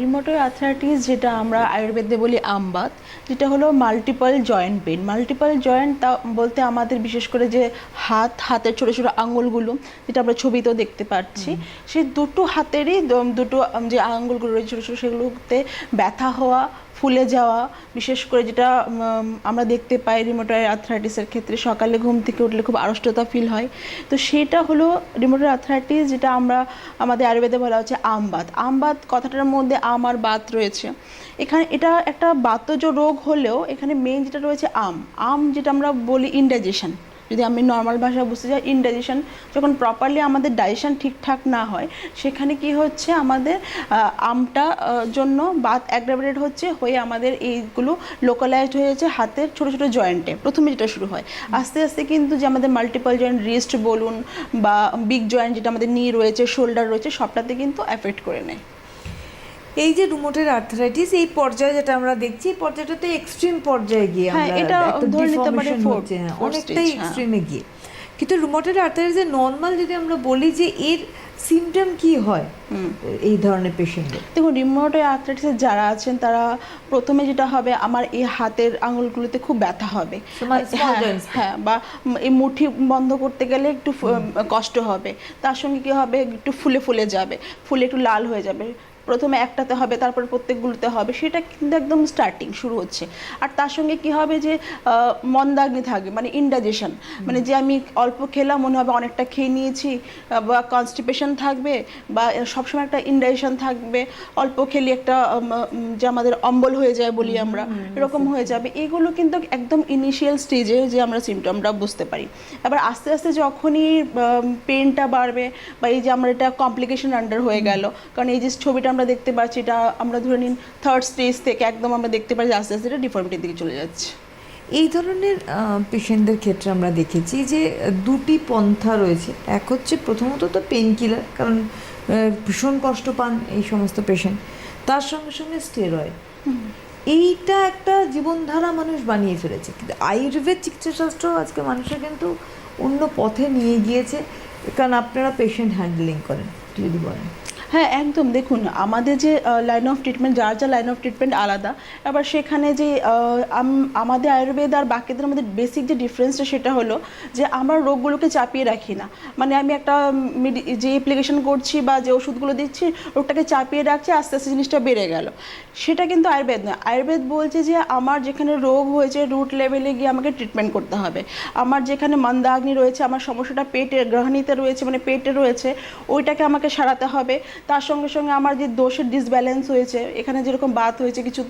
রিমোটর arthritis যেটা আমরা আয়ুর্বেদে বলি আমবাত যেটা হলো multiple joint pain multiple joint তা বলতে আমাদের বিশেষ করে যে হাত হাতের ছোটো ছোটো আঙুলগুলো যেটা আমরা ছবিতেও দেখতে পাচ্ছি। সেই দুটো হাতেরই দুটো যে আঙুলগুলো রয়েছে ছোটো ছোটো সেগুলোতে ব্যথা হওয়া ফুলে যাওয়া, বিশেষ করে যেটা আমরা দেখতে পাই রিমোটার আর্থ্রাইটিসের ক্ষেত্রে, সকালে ঘুম থেকে উঠলে খুব আড়ষ্টতা ফিল হয়। তো সেটা হলো রিমোটার আর্থ্রাইটিস যেটা আমরা, আমাদের আয়ুর্বেদে বলা হচ্ছে আমবাত আমবাত কথাটার মধ্যে আম আর বাত রয়েছে। এখানে এটা একটা বাতজ রোগ হলেও এখানে মেন যেটা রয়েছে আম। আম যেটা আমরা বলি ইনডাইজেশন যদি আমি নর্মাল ভাষায় বুঝতে চাই ইনডাইজেশন যখন প্রপারলি আমাদের ডাইজেশন ঠিকঠাক না হয়, সেখানে কি হচ্ছে? আমাদের আমটা জন্য বাত অ্যাগ্রাভেটেড হচ্ছে, হয়ে আমাদের এইগুলো লোকালাইজড হয়েছে হাতের ছোটো ছোটো জয়েন্টে প্রথমে যেটা শুরু হয়, আস্তে আস্তে কিন্তু যে আমাদের মাল্টিপল জয়েন্ট রিস্ট বলুন বা বিগ জয়েন্ট যেটা আমাদের নি রয়েছে শোল্ডার রয়েছে, সবটাতে কিন্তু অ্যাফেক্ট করে নেয়। এই যে রুমোটের আর্থারাইটিস এই পর্যায়ে যেটা আমরা দেখছি এই পর্যায়টাতে এক্সট্রিম পর্যায়ে গিয়ে হ্যাঁ, আমরা এটা ধরে নিতে পারে অনেকটাই হ্যাঁ। এক্সট্রিমে গিয়ে। কিন্তু রুমোটের আর্থারাইটিসের নর্মাল যদি আমরা বলি যে এর সিমটম কি হয় এই ধরনের পেশেন্টের দেখুন রিমোটে আর্থ্রাইটিসের যারা আছেন তারা প্রথমে যেটা হবে আমার এই হাতের আঙুলগুলোতে খুব ব্যথা হবে। হ্যাঁ, হ্যাঁ বা এই মুঠি বন্ধ করতে গেলে একটু কষ্ট হবে। তার সঙ্গে কি হবে একটু ফুলে ফুলে যাবে ফুলে একটু লাল হয়ে যাবে। প্রথমে একটাতে হবে তারপর প্রত্যেকগুলোতে হবে। সেটা কিন্তু একদম স্টার্টিং শুরু হচ্ছে। আর তার সঙ্গে কি হবে যে মন্দাগ্নি থাকবে মানে ইনডাইজেশন মানে যে আমি অল্প খেলাম মনে হবে অনেকটা খেয়ে নিয়েছি বা কনস্টিপেশন থাকবে বা সবসময় একটা ইনডাইজেশন থাকবে। অল্প খেলে একটা যে আমাদের অম্বল হয়ে যায় বলি আমরা এরকম হয়ে যাবে। এগুলো কিন্তু একদম ইনিশিয়াল স্টেজে যে আমরা সিমটমটা বুঝতে পারি। এবার আস্তে আস্তে যখনই পেনটা বাড়বে বা এই যে আমরা এটা কমপ্লিকেশন আন্ডার হয়ে গেল কারণ এই যে ছবিটা আমরা দেখতে পাচ্ছি এটা আমরা ধরে নিন থার্ড স্টেজ থেকে একদম আমরা দেখতে পাচ্ছি আস্তে আস্তে এটা ডিফর্মিটির দিকে চলে যাচ্ছে। এই ধরনের পেশেন্টদের ক্ষেত্রে আমরা দেখেছি যে দুটি পন্থা রয়েছে। এক হচ্ছে প্রথমত তো পেন কিলার কারণ ভীষণ কষ্ট পান এই সমস্ত পেশেন্ট তার সঙ্গে সঙ্গে স্টেরয়েড এইটা একটা জীবনধারা মানুষ বানিয়ে ফেলেছে। কিন্তু আয়ুর্বেদ চিকিৎসাশাস্ত্র আজকে মানুষের কিন্তু অন্য পথে নিয়ে গিয়েছে। কারণ আপনারা পেশেন্ট হ্যান্ডলিং করেন যদি বলেন। হ্যাঁ একদম। দেখুন, আমাদের যে লাইন অফ ট্রিটমেন্ট যার যা লাইন অফ ট্রিটমেন্ট আলাদা, এবার সেখানে যে আম- আমাদের আয়ুর্বেদ আর বাকিদের মধ্যে বেসিক যে ডিফারেন্সটা সেটা হলো যে, আমরা রোগগুলোকে চাপিয়ে রাখি না। মানে আমি একটা যে অ্যাপ্লিকেশন করছি বা যে ওষুধগুলো দিচ্ছি রোগটাকে চাপিয়ে রাখছি, আস্তে আস্তে জিনিসটা বেড়ে গেল। সেটা কিন্তু আয়ুর্বেদ নয়। আয়ুর্বেদ বলছে যে, আমার যেখানে রোগ হয়েছে রুট লেভেলে গিয়ে আমাকে ট্রিটমেন্ট করতে হবে। আমার যেখানে মন্দাগ্নি রয়েছে, আমার সমস্যাটা পেটে, গ্রহণীতে রয়েছে মানে পেটে রয়েছে, ওইটাকে আমাকে সারাতে হবে। তার সঙ্গে সঙ্গে আমার যে দোষের ডিসব্যালেন্স হয়েছে, এখানে যেরকম বাত হয়েছে, কিছু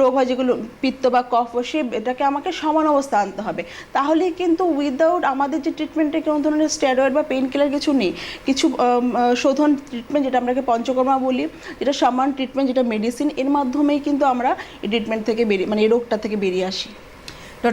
রোগ হয় যেগুলো পিত্ত বা কফ, সে এটাকে আমাকে সমান অবস্থা আনতে হবে। তাহলেই কিন্তু উইদাউট আমাদের যে ট্রিটমেন্টে কোনো ধরনের স্টেরয়েড বা পেন কিলার কিছু নেই, কিছু শোধন ট্রিটমেন্ট যেটা আমরাকে পঞ্চকর্মা বলি, যেটা সমান ট্রিটমেন্ট যেটা মেডিসিন এর মাধ্যমেই কিন্তু আমরা এই ট্রিটমেন্ট থেকে বেরিয়ে মানে এই রোগটা থেকে বেরিয়ে আসি।